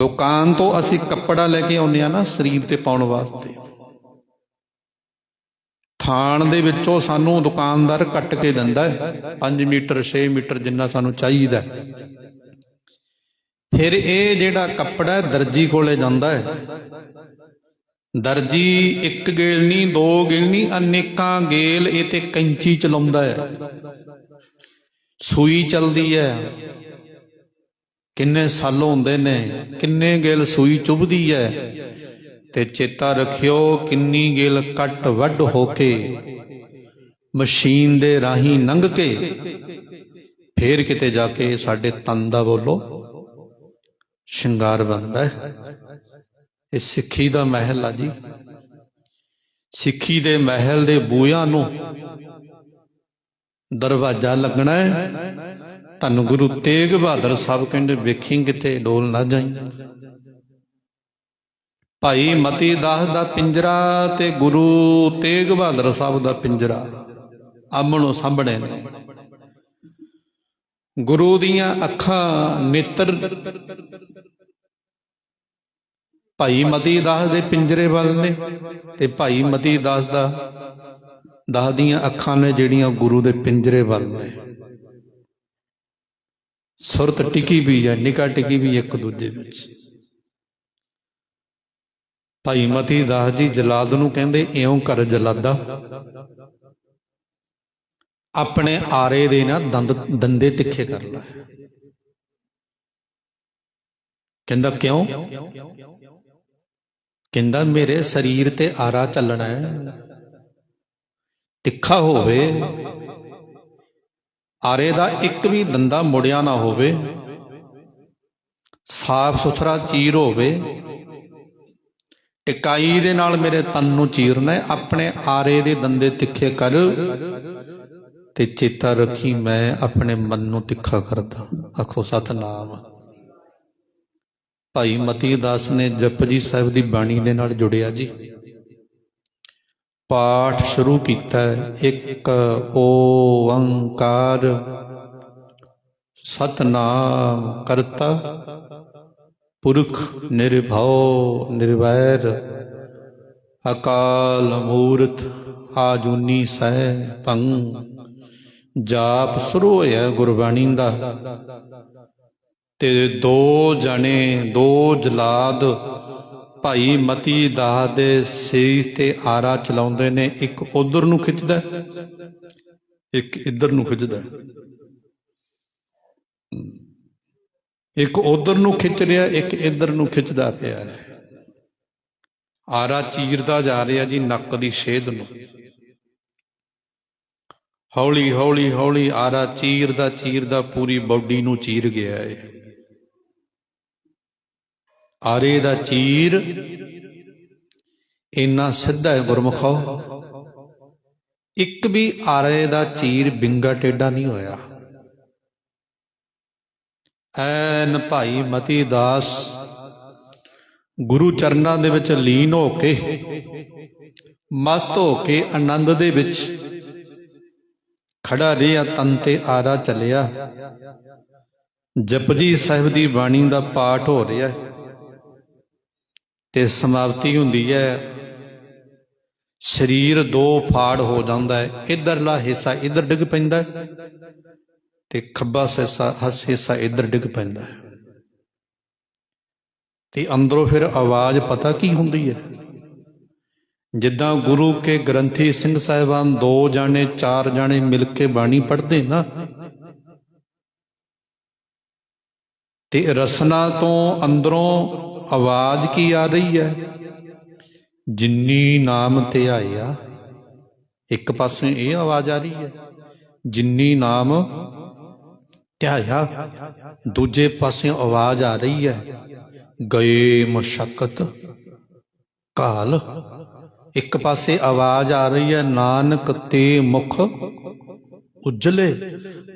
ਦੁਕਾਨ ਤੋਂ ਅਸੀਂ ਕੱਪੜਾ ਲੈ ਕੇ ਆਉਂਦੇ ਆ ਨਾ ਸਰੀਰ ਤੇ ਪਾਉਣ ਵਾਸਤੇ। ਥਾਣ ਦੇ ਵਿੱਚੋਂ ਸਾਨੂੰ ਦੁਕਾਨਦਾਰ ਕੱਟ ਕੇ ਦਿੰਦਾ ਹੈ 5 ਮੀਟਰ 6 ਮੀਟਰ ਜਿੰਨਾ ਸਾਨੂੰ ਚਾਹੀਦਾ ਫਿਰ ਇਹ ਜਿਹੜਾ ਕੱਪੜਾ ਹੈ, ਦਰਜੀ ਕੋਲੇ ਜਾਂਦਾ ਹੈ। ਦਰਜੀ ਇੱਕ ਗੇਲ ਨਹੀਂ ਦੋ ਗੇਲ ਨਹੀਂ ਅਨੇਕਾਂ ਗੇਲ ਇਹ ਤੇ ਕੈਂਚੀ ਚਲਾਉਂਦਾ ਹੈ। ਸੂਈ ਚਲਦੀ ਹੈ। ਕਿੰਨੇ ਸਾਲ ਹੁੰਦੇ ਨੇ, ਕਿੰਨੇ ਗੇਲ ਸੂਈ ਚੁਭਦੀ ਹੈ ਤੇ ਚੇਤਾ ਰੱਖਿਓ ਕਿੰਨੀ ਗੇਲ ਕੱਟ ਵੱਡ ਹੋ ਕੇ, ਮਸ਼ੀਨ ਦੇ ਰਾਹੀਂ ਲੰਘ ਕੇ, ਫੇਰ ਕਿਤੇ ਜਾ ਕੇ ਸਾਡੇ ਤਨ ਦਾ ਬੋਲੋ ਸ਼ਿੰਗਾਰ ਬਣਦਾ ਹੈ ਇਹ ਸਿੱਖੀ ਦਾ ਮਹਿਲ ਆ ਜੀ। ਸਿੱਖੀ ਦੇ ਮਹਿਲ ਦੇ ਬੂਹਿਆਂ ਨੂੰ ਦਰਵਾਜ਼ਾ ਲੱਗਣਾ ਹੈ ਤੁਹਾਨੂੰ ਗੁਰੂ ਤੇਗ ਬਹਾਦਰ ਸਾਹਿਬ ਕਹਿੰਦੇ ਵੇਖੀ ਕਿਤੇ ਡੋਲ ਨਾ ਜਾਈ। ਭਾਈ ਮਤੀ ਦਾਸ ਦਾ ਪਿੰਜਰਾ ਤੇ ਗੁਰੂ ਤੇਗ ਬਹਾਦਰ ਸਾਹਿਬ ਦਾ ਪਿੰਜਰਾ ਆਮਣੋ ਸਾਹਮਣੇ ਨੇ। ਗੁਰੂ ਦੀਆਂ ਅੱਖਾਂ ਨੇਤਰ ਭਾਈ ਮਤੀ ਦਾਸ ਦੇ ਪਿੰਜਰੇ ਵੱਲ ਨੇ ਤੇ ਭਾਈ ਮਤੀ ਦਾਸ ਦਾ ਦਾਸ ਦੀਆਂ ਅੱਖਾਂ ਨੇ ਜਿਹੜੀਆਂ ਗੁਰੂ ਦੇ ਪਿੰਜਰੇ ਵੱਲ ਨੇ। ਸੁਰਤ ਟਿਕੀ ਵੀ ਹੈ ਨਿਕਾ ਟਿਕੀ ਵੀ ਇੱਕ ਦੂਜੇ ਵਿੱਚ। ਭਾਈ ਮਤੀ ਦਾਸ ਜੀ ਜਲਾਦ ਨੂੰ ਕਹਿੰਦੇ, ਇਉਂ ਕਰ ਜਲਾਦਾ। ਆਪਣੇ ਆਰੇ ਦੇ ਨਾ ਦੰਦ, ਦੰਦੇ ਤਿੱਖੇ ਕਰ ਲੈ। ਕਹਿੰਦਾ, ਕਿਉਂ? ਕਹਿੰਦਾ, ਮੇਰੇ ਸਰੀਰ ਤੇ ਆਰਾ ਚੱਲਣਾ ਹੈ। ਤਿੱਖਾ ਹੋਵੇ ਆਰੇ ਦਾ ਇੱਕ ਵੀ ਦੰਦਾ ਮੁੜਿਆ ਨਾ ਹੋਵੇ, ਸਾਫ਼ ਸੁਥਰਾ ਚੀਰ ਹੋਵੇ, ਟਿਕਾਈ ਦੇ ਨਾਲ ਮੇਰੇ ਤਨ ਨੂੰ ਚੀਰਨਾ ਆਪਣੇ ਆਰੇ ਦੇ ਦੰਦੇ ਤਿੱਖੇ ਕਰ ਤੇ ਚੇਤਾ ਰੱਖੀ ਮੈਂ ਆਪਣੇ ਮਨ ਨੂੰ ਤਿੱਖਾ ਕਰਦਾ। ਆਖੋ ਸਤਨਾਮ। ਭਾਈ ਮਤੀ ਦਾਸ ਨੇ ਜਪਜੀ ਸਾਹਿਬ ਦੀ ਬਾਣੀ ਦੇ ਨਾਲ ਜੁੜਿਆ ਜੀ। ਪਾਠ ਸ਼ੁਰੂ ਕੀਤਾ ਇੱਕ ਓੰਕਾਰ। ਸਤਨਾਮ ਕਰਤਾ। ਪੁਰਖ ਨਿਰਭਉ ਨਿਰਵੈਰ। ਅਕਾਲ ਮੂਰਤ ਆਜੂਨੀ ਸਹਿ ਭੰ। ਜਾਪ ਸ਼ੁਰੂ ਹੋਇਆ ਗੁਰਬਾਣੀ ਦਾ। ਤੇ ਦੋ ਜਣੇ, ਦੋ ਜਲਾਦ ਭਾਈ ਮਤੀ ਦਾ ਦੇ ਸੀਸ ਤੇ ਆਰਾ ਚਲਾਉਂਦੇ ਨੇ, ਇੱਕ ਉਧਰ ਨੂੰ ਖਿੱਚਦਾ ਇੱਕ ਇੱਧਰ ਨੂੰ ਖਿੱਚਦਾ ਇੱਕ ਉਧਰ ਨੂੰ ਖਿੱਚ ਰਿਹਾ, ਇੱਕ ਇੱਧਰ ਨੂੰ ਖਿੱਚਦਾ ਪਿਆ ਹੈ। ਆਰਾ ਚੀਰਦਾ ਜਾ ਰਿਹਾ ਜੀ ਨੱਕ ਦੀ ਸ਼ੇਦ ਨੂੰ। ਹੌਲੀ ਹੌਲੀ ਹੌਲੀ ਆਰਾ ਚੀਰਦਾ ਚੀਰਦਾ ਪੂਰੀ ਬਾਡੀ ਨੂੰ ਚੀਰ ਗਿਆ ਹੈ ਆਰੇ ਦਾ ਚੀਰ, ਇੰਨਾ ਸਿੱਧਾ ਹੈ ਗੁਰਮਖੋ। ਇੱਕ ਵੀ ਆਰੇ ਦਾ ਚੀਰ ਬਿੰਗਾ ਟੇਡਾ ਨਹੀਂ ਹੋਇਆ। ਐਨ ਭਾਈ ਮਤੀ ਦਾਸ, ਗੁਰੂ ਚਰਨਾਂ ਦੇ ਵਿੱਚ ਲੀਨ ਹੋ ਕੇ, ਮਸਤ ਹੋ ਕੇ ਆਨੰਦ ਦੇ ਵਿੱਚ ਖੜਾ ਰਿਹਾ, ਤਨ ਤੇ ਆਰਾ ਚੱਲਿਆ। ਜਪਜੀ ਸਾਹਿਬ ਦੀ ਬਾਣੀ ਦਾ ਪਾਠ ਹੋ ਰਿਹਾ। ਹੈ ਤੇ ਸਮਾਪਤੀ ਹੁੰਦੀ ਹੈ। ਸਰੀਰ ਦੋ ਫਾੜ ਹੋ ਜਾਂਦਾ ਹੈ। ਇਧਰਲਾ ਹਿੱਸਾ ਇਧਰ ਡਿੱਗ ਪੈਂਦਾ ਤੇ ਖੱਬਾ ਹਿੱਸਾ ਹਸ ਹਿੱਸਾ ਇਧਰ ਡਿੱਗ ਪੈਂਦਾ ਹੈ। ਤੇ ਅੰਦਰੋਂ ਫਿਰ ਆਵਾਜ਼ ਪਤਾ ਕੀ ਹੁੰਦੀ ਹੈ? ਜਿੱਦਾਂ ਗੁਰੂ ਕੇ ਗ੍ਰੰਥੀ ਸਿੰਘ ਸਾਹਿਬਾਨ ਦੋ ਜਾਣੇ ਚਾਰ ਜਾਣੇ ਮਿਲ ਕੇ ਬਾਣੀ ਪੜ੍ਹਦੇ ਨਾ, ਤੇ ਰਸਨਾ ਤੋਂ ਅੰਦਰੋਂ ਆਵਾਜ਼ ਕੀ ਆ ਰਹੀ ਹੈ? ਜਿੰਨੀ ਨਾਮ ਧਿਆਇਆ ਇੱਕ ਪਾਸੇ ਇਹ ਆਵਾਜ਼ ਆ ਰਹੀ ਹੈ, ਜਿੰਨੀ ਨਾਮ ਧਿਆਇਆ ਦੂਜੇ ਪਾਸੇ ਆਵਾਜ਼ ਆ ਰਹੀ ਹੈ, ਗਏ ਮੁਸ਼ਕਤ ਕਾਲ। ਇੱਕ ਪਾਸੇ ਆਵਾਜ਼ ਆ ਰਹੀ ਹੈ, ਨਾਨਕ ਤੇ ਮੁਖ ਉਜਲੇ।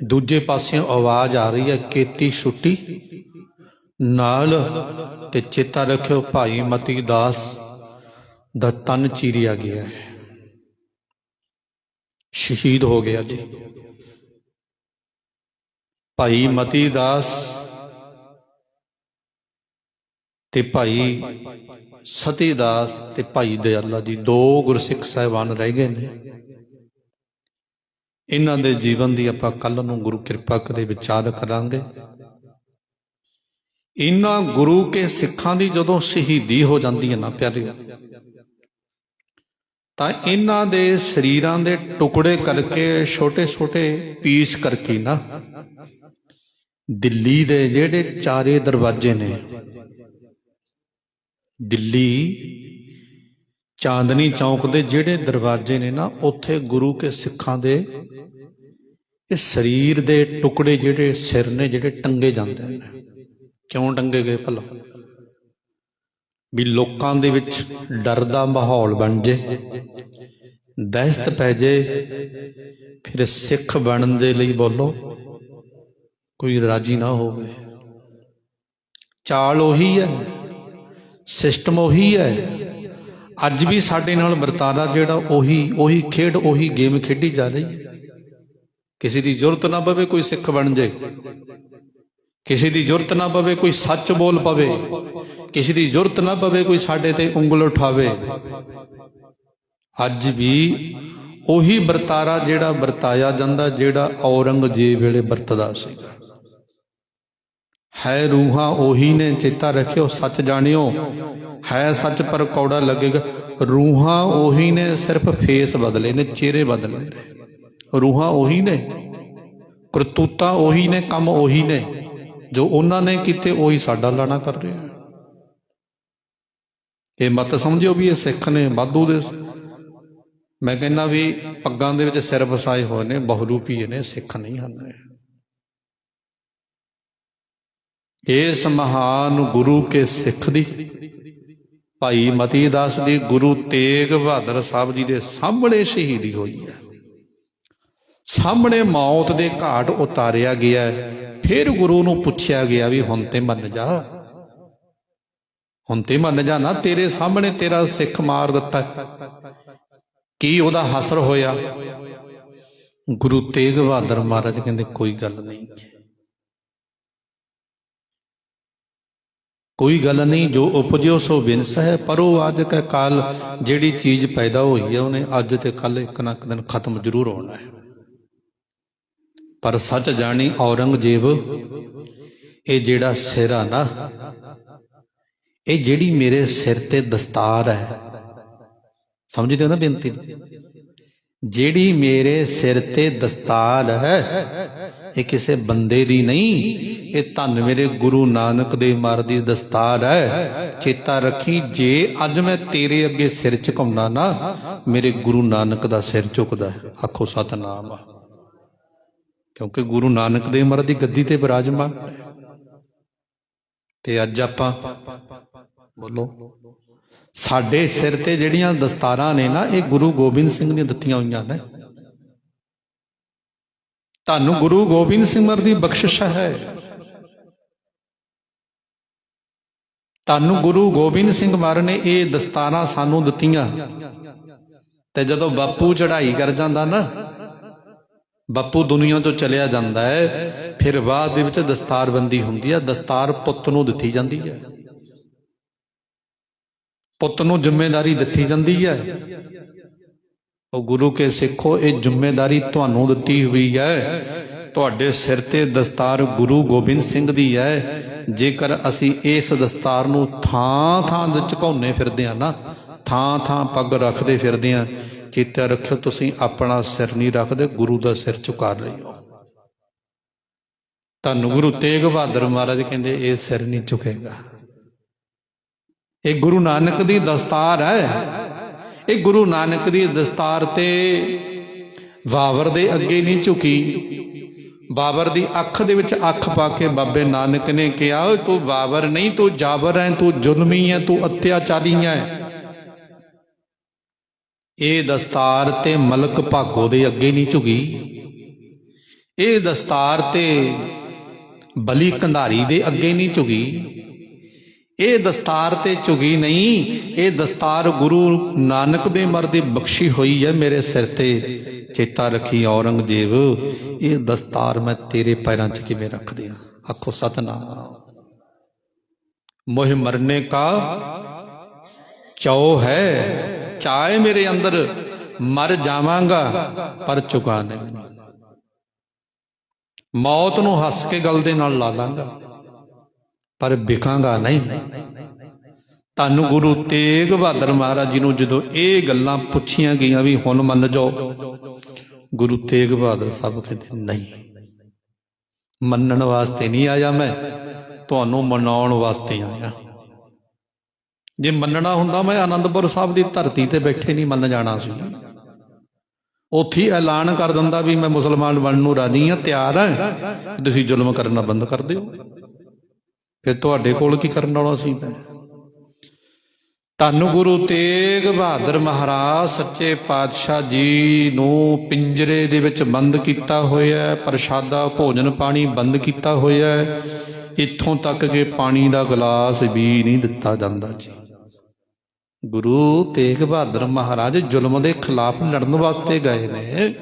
ਦੂਜੇ ਪਾਸੇ ਆਵਾਜ਼ ਆ ਰਹੀ ਹੈ ਕੀਤੀ ਛੁੱਟੀ ਨਾਲ ਤੇ ਚੇਤਾ ਰੱਖਿਓ ਭਾਈ ਮਤੀ ਦਾਸ ਦਾ ਤਨ ਚੀਰਿਆ ਗਿਆ ਹੈ। ਸ਼ਹੀਦ ਹੋ ਗਿਆ ਜੀ। ਭਾਈ ਮਤੀ ਦਾਸ ਤੇ ਭਾਈ ਸਤੀ ਦਾਸ ਤੇ ਭਾਈ ਦਇਆਲਾ ਜੀ ਦੋ ਗੁਰਸਿੱਖ ਸਾਹਿਬਾਨ ਰਹਿ ਗਏ ਨੇ। ਇਹਨਾਂ ਦੇ ਜੀਵਨ ਦੀ ਆਪਾਂ ਕੱਲ ਨੂੰ ਗੁਰੂ ਕਿਰਪਾ ਕਰੇ ਵਿਚਾਰ ਕਰਾਂਗੇ। ਇਹਨਾਂ ਗੁਰੂ ਕੇ ਸਿੱਖਾਂ ਦੀ ਜਦੋਂ ਸ਼ਹੀਦੀ ਹੋ ਜਾਂਦੀ ਹੈ ਨਾ ਪਿਆਰਿਓ ਤਾਂ ਇਹਨਾਂ ਦੇ ਸਰੀਰਾਂ ਦੇ ਟੁਕੜੇ ਕਰਕੇ ਛੋਟੇ-ਛੋਟੇ ਪੀਸ ਕਰਕੇ ਨਾ, ਦਿੱਲੀ ਦੇ ਜਿਹੜੇ ਚਾਰੇ ਦਰਵਾਜ਼ੇ ਨੇ, ਦਿੱਲੀ ਚਾਂਦਨੀ ਚੌਕ ਦੇ ਜਿਹੜੇ ਦਰਵਾਜ਼ੇ ਨੇ ਨਾ, ਉੱਥੇ ਗੁਰੂ ਕੇ ਸਿੱਖਾਂ ਦੇ ਇਹ ਸਰੀਰ ਦੇ ਟੁਕੜੇ ਜਿਹੜੇ ਸਿਰ ਨੇ, ਜਿਹੜੇ ਟੰਗੇ ਜਾਂਦੇ ਨੇ। ਕਿਉਂ ਡੰਗੇ ਗਏ ਭਲਾ? ਵੀ ਲੋਕਾਂ ਦੇ ਵਿੱਚ ਡਰ ਦਾ ਮਾਹੌਲ ਬਣ ਜੇ, ਦਹਿਸ਼ਤ ਪੈ ਜੇ, ਫਿਰ ਸਿੱਖ ਬਣਨ ਦੇ ਲਈ ਬੋਲੋ, ਕੋਈ ਰਾਜੀ ਨਾ ਹੋਵੇ। ਚਾਲ ਉਹੀ ਹੈ, ਸਿਸਟਮ ਉਹੀ ਹੈ। ਅੱਜ ਵੀ ਸਾਡੇ ਨਾਲ ਵਰਤਾਰਾ ਜਿਹੜਾ ਉਹੀ ਉਹੀ ਖੇਡ, ਉਹੀ ਗੇਮ ਖੇਡੀ ਜਾ ਰਹੀ ਹੈ। ਕਿਸੇ ਦੀ ਜ਼ਰੂਰਤ ਨਾ ਪਵੇ ਕੋਈ ਸਿੱਖ ਬਣ ਜੇ। ਕਿਸੇ ਦੀ ਜ਼ਰੂਰਤ ਨਾ ਪਵੇ ਕੋਈ ਸੱਚ ਬੋਲ ਪਵੇ। ਕਿਸੇ ਦੀ ਜ਼ਰੂਰਤ ਨਾ ਪਵੇ ਕੋਈ ਸਾਡੇ ਤੇ ਉਂਗਲ ਉਠਾਵੇ। ਅੱਜ ਵੀ ਉਹੀ ਵਰਤਾਰਾ ਜਿਹੜਾ ਵਰਤਾਇਆ ਜਾਂਦਾ, ਜਿਹੜਾ ਔਰੰਗਜ਼ੇਬ ਵੇਲੇ ਵਰਤਦਾ ਸੀਗਾ। ਹੈ ਰੂਹਾਂ ਉਹੀ ਨੇ ਚੇਤਾ ਰੱਖਿਓ, ਸੱਚ ਜਾਣਿਓ। ਹੈ ਸੱਚ ਪਰ ਕੌੜਾ ਲੱਗੇਗਾ। ਰੂਹਾਂ ਉਹੀ ਨੇ ਸਿਰਫ ਫੇਸ ਬਦਲੇ ਨੇ, ਚਿਹਰੇ ਬਦਲੇ ਨੇ। ਰੂਹਾਂ ਉਹੀ ਨੇ, ਕਰਤੂਤਾਂ ਉਹੀ ਨੇ, ਕੰਮ ਉਹੀ ਨੇ। ਜੋ ਉਹਨਾਂ ਨੇ ਕੀਤੇ ਉਹੀ ਸਾਡਾ ਲਾਣਾ ਕਰ ਰਿਹਾ। ਆ ਇਹ ਮਤ ਸਮਝਿਓ ਵੀ ਇਹ ਸਿੱਖ ਨੇ, ਵਾਧੂ ਦੇ ਮੈਂ ਕਹਿੰਦਾ ਵੀ ਪੱਗਾਂ ਦੇ ਵਿੱਚ ਸਿਰ ਵਸਾਏ ਹੋਏ ਨੇ, ਬਹੁਰੂਪੀ ਨੇ ਸਿੱਖ ਨਹੀਂ ਹਨ ਇਸ ਮਹਾਨ ਗੁਰੂ ਕੇ ਸਿੱਖ ਦੀ, ਭਾਈ ਮਤੀ ਦਾਸ ਦੀ ਗੁਰੂ ਤੇਗ ਬਹਾਦਰ ਸਾਹਿਬ ਜੀ ਦੇ ਸਾਹਮਣੇ ਸ਼ਹੀਦੀ ਹੋਈ ਹੈ। ਸਾਹਮਣੇ ਮੌਤ ਦੇ ਘਾਟ ਉਤਾਰਿਆ ਗਿਆ ਫਿਰ ਗੁਰੂ ਨੂੰ ਪੁੱਛਿਆ ਗਿਆ ਵੀ ਹੁਣ ਤੇ ਮੰਨ ਜਾ। ਹੁਣ ਤੇ ਮੰਨ ਜਾ ਨਾ, ਤੇਰੇ ਸਾਹਮਣੇ ਤੇਰਾ ਸਿੱਖ ਮਾਰ ਦਿੱਤਾ। ਕੀ ਉਹਦਾ ਹਸਰ ਹੋਇਆ? ਗੁਰੂ ਤੇਗ ਬਹਾਦਰ ਮਹਾਰਾਜ ਕਹਿੰਦੇ, ਕੋਈ ਗੱਲ ਨਹੀਂ। ਕੋਈ ਗੱਲ ਨਹੀਂ, ਜੋ ਉਪਜਿਓ ਸੋ ਵਿਨਸ ਹੈ ਪਰ ਉਹ ਅੱਜ ਕਾ ਕਾਲ ਜਿਹੜੀ ਚੀਜ਼ ਪੈਦਾ ਹੋਈ ਹੈ, ਉਹਨੇ ਅੱਜ ਤੇ ਕੱਲ ਇੱਕ ਨਾ ਇੱਕ ਦਿਨ ਖਤਮ ਜ਼ਰੂਰ ਹੋਣਾ ਹੈ। ਪਰ ਸੱਚ ਜਾਣੀ ਔਰੰਗਜ਼ੇਬ, ਇਹ ਜਿਹੜਾ ਸਿਰ ਆ ਨਾ, ਇਹ ਜਿਹੜੀ ਮੇਰੇ ਸਿਰ ਤੇ ਦਸਤਾਰ ਹੈ। ਸਮਝਦੇ ਹੋ ਨਾ ਬੇਨਤੀ? ਜਿਹੜੀ ਮੇਰੇ ਸਿਰ ਤੇ ਦਸਤਾਰ ਹੈ, ਇਹ ਕਿਸੇ ਬੰਦੇ ਦੀ ਨਹੀਂ, ਇਹ ਧੰਨ ਮੇਰੇ ਗੁਰੂ ਨਾਨਕ ਦੇ ਮਰ ਦੀ ਦਸਤਾਰ ਹੈ। ਚੇਤਾ ਰੱਖੀ, ਜੇ ਅੱਜ ਮੈਂ ਤੇਰੇ ਅੱਗੇ ਸਿਰ ਝੁਕਾਉਣਾ ਨਾ, ਮੇਰੇ ਗੁਰੂ ਨਾਨਕ ਦਾ ਸਿਰ ਝੁਕਦਾ ਹੈ। ਆਖੋ ਸਤਨਾਮ। ਕਿਉਂਕਿ ਗੁਰੂ ਨਾਨਕ ਦੇਵ ਮਹਾਰਾਜ ਦੀ ਗੱਦੀ ਤੇ ਬਿਰਾਜਮਾਨ। ਤੇ ਅੱਜ ਆਪਾਂ ਬੋਲੋ, ਸਾਡੇ ਸਿਰ ਤੇ ਜਿਹੜੀਆਂ ਦਸਤਾਰਾਂ ਨੇ ਨਾ, ਇਹ ਗੁਰੂ ਗੋਬਿੰਦ ਸਿੰਘ ਨੇ ਦਿੱਤੀਆਂ ਹੋਈਆਂ ਨੇ। ਤੁਹਾਨੂੰ ਗੁਰੂ ਗੋਬਿੰਦ ਸਿੰਘ ਮਰ ਦੀ ਬਖਸ਼ਿਸ਼ ਹੈ। ਤੁਹਾਨੂੰ ਗੁਰੂ ਗੋਬਿੰਦ ਸਿੰਘ ਮਰ ਨੇ ਇਹ ਦਸਤਾਰਾਂ ਸਾਨੂੰ ਦਿੱਤੀਆਂ। ਤੇ ਜਦੋਂ ਬਾਪੂ ਚੜ੍ਹਾਈ ਕਰ ਜਾਂਦਾ ਨਾ ਬਾਪੂ ਦੁਨੀਆ ਤੋਂ ਚਲਿਆ ਜਾਂਦਾ ਹੈ, ਫਿਰ ਬਾਅਦ ਦੇ ਵਿੱਚ ਦਸਤਾਰਬੰਦੀ ਹੁੰਦੀ ਹੈ, ਦਸਤਾਰ ਪੁੱਤ ਨੂੰ ਦਿੱਤੀ ਜਾਂਦੀ ਹੈ। ਪੁੱਤ ਨੂੰ ਜ਼ਿੰਮੇਵਾਰੀ ਦਿੱਤੀ ਜਾਂਦੀ ਹੈ। ਉਹ ਗੁਰੂ ਕੇ ਸਿੱਖੋ, ਇਹ ਜ਼ਿੰਮੇਵਾਰੀ ਤੁਹਾਨੂੰ ਦਿੱਤੀ ਹੋਈ ਹੈ। ਤੁਹਾਡੇ ਸਿਰ ਤੇ ਦਸਤਾਰ ਗੁਰੂ ਗੋਬਿੰਦ ਸਿੰਘ ਦੀ ਹੈ। ਜੇਕਰ ਅਸੀਂ ਇਸ ਦਸਤਾਰ ਨੂੰ ਥਾਂ ਥਾਂ ਦੇ ਝੁਕਾਉਨੇ ਫਿਰਦੇ ਆ ਨਾ ਥਾਂ ਥਾਂ ਪੱਗ ਰੱਖਦੇ ਫਿਰਦੇ ਆ ਚੇਤਾ ਰੱਖਿਓ, ਤੁਸੀਂ ਆਪਣਾ ਸਿਰ ਨਹੀਂ ਰੱਖਦੇ, ਗੁਰੂ ਦਾ ਸਿਰ ਝੁਕਾ ਰਹੇ ਹੋ। ਤੁਹਾਨੂੰ ਗੁਰੂ ਤੇਗ ਬਹਾਦਰ ਮਹਾਰਾਜ ਕਹਿੰਦੇ, ਇਹ ਸਿਰ ਨਹੀਂ ਝੁਕੇਗਾ। ਇਹ ਗੁਰੂ ਨਾਨਕ ਦੀ ਦਸਤਾਰ ਹੈ। ਇਹ ਗੁਰੂ ਨਾਨਕ ਦੀ ਦਸਤਾਰ ਤੇ ਬਾਬਰ ਦੇ ਅੱਗੇ ਨਹੀਂ ਝੁਕੀ। ਬਾਬਰ ਦੀ ਅੱਖ ਦੇ ਵਿੱਚ ਅੱਖ ਪਾ ਕੇ ਬਾਬੇ ਨਾਨਕ ਨੇ ਕਿਹਾ, ਓਏ ਤੂੰ ਬਾਬਰ ਨਹੀਂ, ਤੂੰ ਜਾਬਰ ਹੈ, ਤੂੰ ਜ਼ੁਲਮੀ ਹੈ, ਤੂੰ ਅਤਿਆਚਾਰੀ ਹੈ। ਇਹ ਦਸਤਾਰ ਤੇ ਮਲਕ ਭਾਗੋ ਦੇ ਅੱਗੇ ਨਹੀਂ ਝੁਗੀ ਇਹ ਦਸਤਾਰ ਤੇ ਬਲੀ ਕੰਧਾਰੀ ਦੇ ਅੱਗੇ ਨਹੀਂ ਝੁਗੀ ਇਹ ਦਸਤਾਰ ਤੇ ਝੁਗੀ ਨਹੀਂ, ਇਹ ਦਸਤਾਰ ਗੁਰੂ ਨਾਨਕ ਦੇ ਮਰ ਦੀ ਬਖਸ਼ੀ ਹੋਈ ਹੈ ਮੇਰੇ ਸਿਰ ਤੇ। ਚੇਤਾ ਰੱਖੀ ਔਰੰਗਜ਼ੇਬ, ਇਹ ਦਸਤਾਰ ਮੈਂ ਤੇਰੇ ਪੈਰਾਂ 'ਚ ਕਿਵੇਂ ਰੱਖ ਦਿਆਂ? ਆਖੋ ਸਤਨਾਮ। ਮੋਹ ਮਰਨੇ ਕਾ ਚਾਉ ਹੈ ਚਾਹੇ ਮੇਰੇ ਅੰਦਰ ਮਰ ਜਾਵਾਂਗਾ, ਪਰ ਚੁਕਾ ਨਹੀਂ। ਮੌਤ ਨੂੰ ਹੱਸ ਕੇ ਗਲ ਦੇ ਨਾਲ ਲਾ ਲਾਂਗਾ, ਪਰ ਵਿਕਾਂਗਾ ਨਹੀਂ। ਤੁਹਾਨੂੰ ਗੁਰੂ ਤੇਗ ਬਹਾਦਰ ਮਹਾਰਾਜ ਜੀ ਨੂੰ ਜਦੋਂ ਇਹ ਗੱਲਾਂ ਪੁੱਛੀਆਂ ਗਈਆਂ ਵੀ ਹੁਣ ਮੰਨ ਜਾਓ, ਗੁਰੂ ਤੇਗ ਬਹਾਦਰ ਸਾਹਿਬ ਕਹਿੰਦੇ, ਨਹੀਂ, ਮੰਨਣ ਵਾਸਤੇ ਨਹੀਂ ਆਇਆ ਮੈਂ, ਤੁਹਾਨੂੰ ਮਨਾਉਣ ਵਾਸਤੇ ਆਇਆ। ਜੇ ਮੰਨਣਾ ਹੁੰਦਾ ਮੈਂ ਆਨੰਦਪੁਰ ਸਾਹਿਬ ਦੀ ਧਰਤੀ ਤੇ ਬੈਠੇ ਨਹੀਂ ਮੰਨ ਜਾਣਾ ਸੀ। ਉੱਥੇ ਐਲਾਨ ਕਰ ਦਿੰਦਾ ਵੀ ਮੈਂ ਮੁਸਲਮਾਨ ਬਣਨ ਨੂੰ ਰਾਜੀ ਹਾਂ, ਤਿਆਰ ਹਾਂ। ਤੁਸੀਂ ਜ਼ੁਲਮ ਕਰਨਾ ਬੰਦ ਕਰ ਦਿਓ। ਫਿਰ ਤੁਹਾਡੇ ਕੋਲ ਕੀ ਕਰਨ ਵਾਲਾ ਸੀ ਮੈਂ? ਧੰਨ ਗੁਰੂ ਤੇਗ ਬਹਾਦਰ ਮਹਾਰਾਜ, ਸੱਚੇ ਪਾਤਸ਼ਾਹ ਜੀ ਨੂੰ ਪਿੰਜਰੇ ਦੇ ਵਿੱਚ ਬੰਦ ਕੀਤਾ ਹੋਇਆ ਪ੍ਰਸ਼ਾਦਾ, ਭੋਜਨ ਪਾਣੀ ਬੰਦ ਕੀਤਾ ਹੋਇਆ ਇੱਥੋਂ ਤੱਕ ਕਿ ਪਾਣੀ ਦਾ ਗਲਾਸ ਵੀ ਨਹੀਂ ਦਿੱਤਾ ਜਾਂਦਾ ਜੀ। ਗੁਰੂ ਤੇਗ ਬਹਾਦਰ ਮਹਾਰਾਜ ਜ਼ੁਲਮ ਦੇ ਖਿਲਾਫ ਲੜਨ ਵਾਸਤੇ ਗਏ ਨੇ।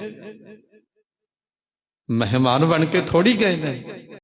ਮਹਿਮਾਨ ਬਣ ਕੇ ਥੋੜੀ ਗਏ ਨੇ।